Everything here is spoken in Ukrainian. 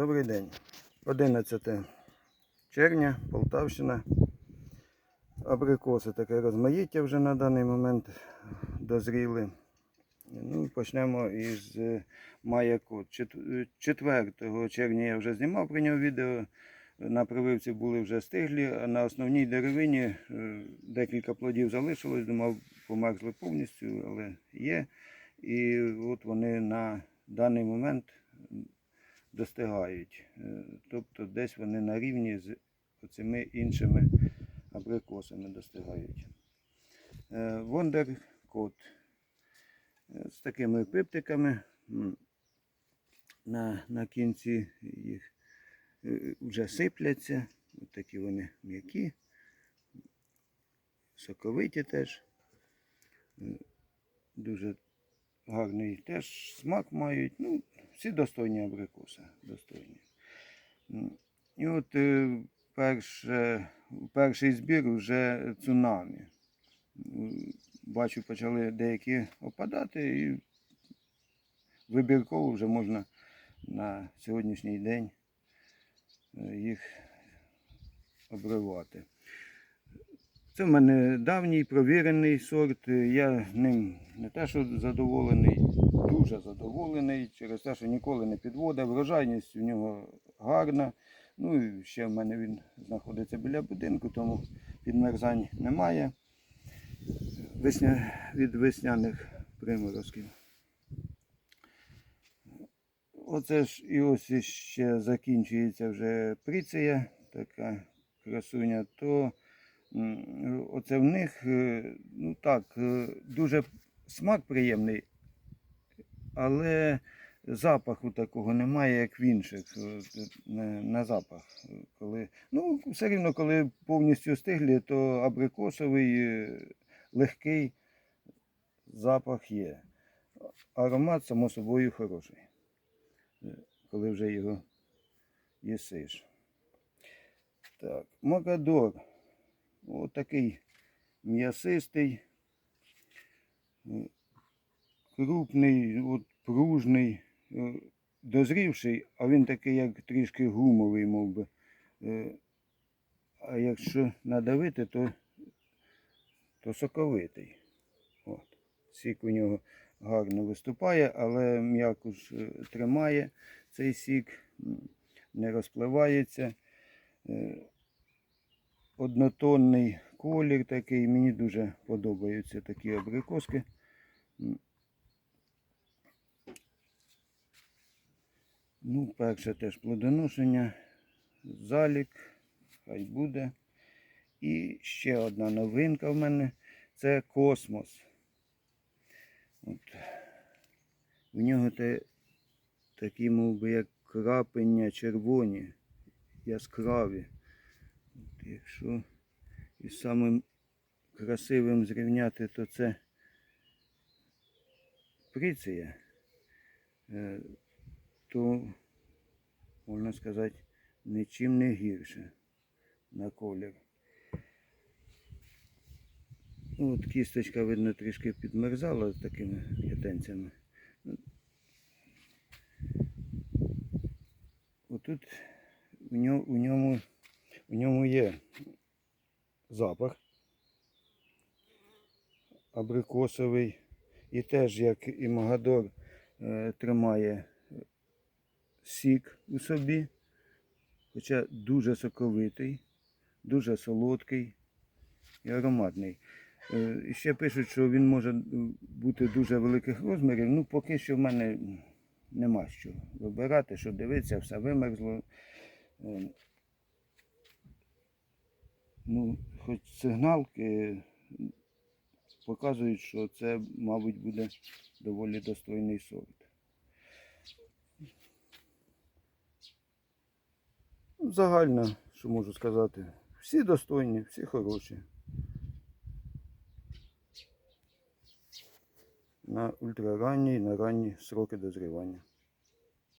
Добрий день. 11 червня, Полтавщина. Абрикоси таке розмаїття вже на даний момент дозріли. Ну, почнемо із е, маяку. 4 червня я вже знімав про нього відео. На прививці були вже стиглі, а на основній деревині е, декілька плодів залишилось, думав, померзли повністю, але є. І от вони на даний момент достигають. Е, Тобто десь вони на рівні з цими іншими абрикосами достигають. Вондер кот з такими пиптиками. На, на кінці їх е, вже сипляться. Ось такі вони м'які, соковиті теж. Е, Дуже гарний теж смак мають. Ну, всі достойні абрикоси. Достойні. І от е, перше, перший збір вже цунамі. Бачу, почали деякі опадати і вибірково вже можна на сьогоднішній день е, їх обривати. Це в мене давній провірений сорт. Я ним не те, що задоволений, дуже задоволений через те, що ніколи не підводив. Врожайність у нього гарна. Ну і ще в мене він знаходиться біля будинку, тому підмерзань немає. Весня, від весняних приморозків. Оце ж і ось ще закінчується вже приція, така красуня, то оце в них, е, ну так, е, дуже смак приємний, але запаху такого немає, як в інших е, на, запах. Коли, ну, все рівно, коли повністю стиглі, то абрикосовий легкий запах є. Аромат, само собою, хороший, коли вже його їсиш. Так, Магадор. Ось такий м'ясистий, е, крупний, от пружний, е, дозрівший, а він такий, як трішки гумовий, мов би. Е, А якщо надавити, то, то соковитий. От. Сік у нього гарно виступає, але м'яко ж тримає цей сік, не розпливається. Однотонний колір такий. Мені дуже подобаються такі абрикоски. Ну, перше теж плодоношення, залік, хай буде. І ще одна новинка в мене це космос. От. В нього те, такі, мов би, як крапення червоні, яскраві. Якщо із самим красивим зрівняти, то це приція, е, то, можна сказати, нічим не гірше на колір. Ну, от кісточка, видно, трішки підмерзала такими п'ятенцями. Отут у ньому, у ньому, є запах абрикосовий. І теж, як і Магадор, е, тримає сік у собі, хоча дуже соковитий, дуже солодкий і ароматний. Е, І ще пишуть, що він може бути дуже великих розмірів. Ну, поки що в мене нема що вибирати, що дивитися, все вимерзло. Ну, хоч сигналки показують, що це, мабуть, буде доволі достойний сорт. Ну, Загально, що можу сказати, всі достойні, всі хороші. На ультраранні і на ранні сроки дозрівання.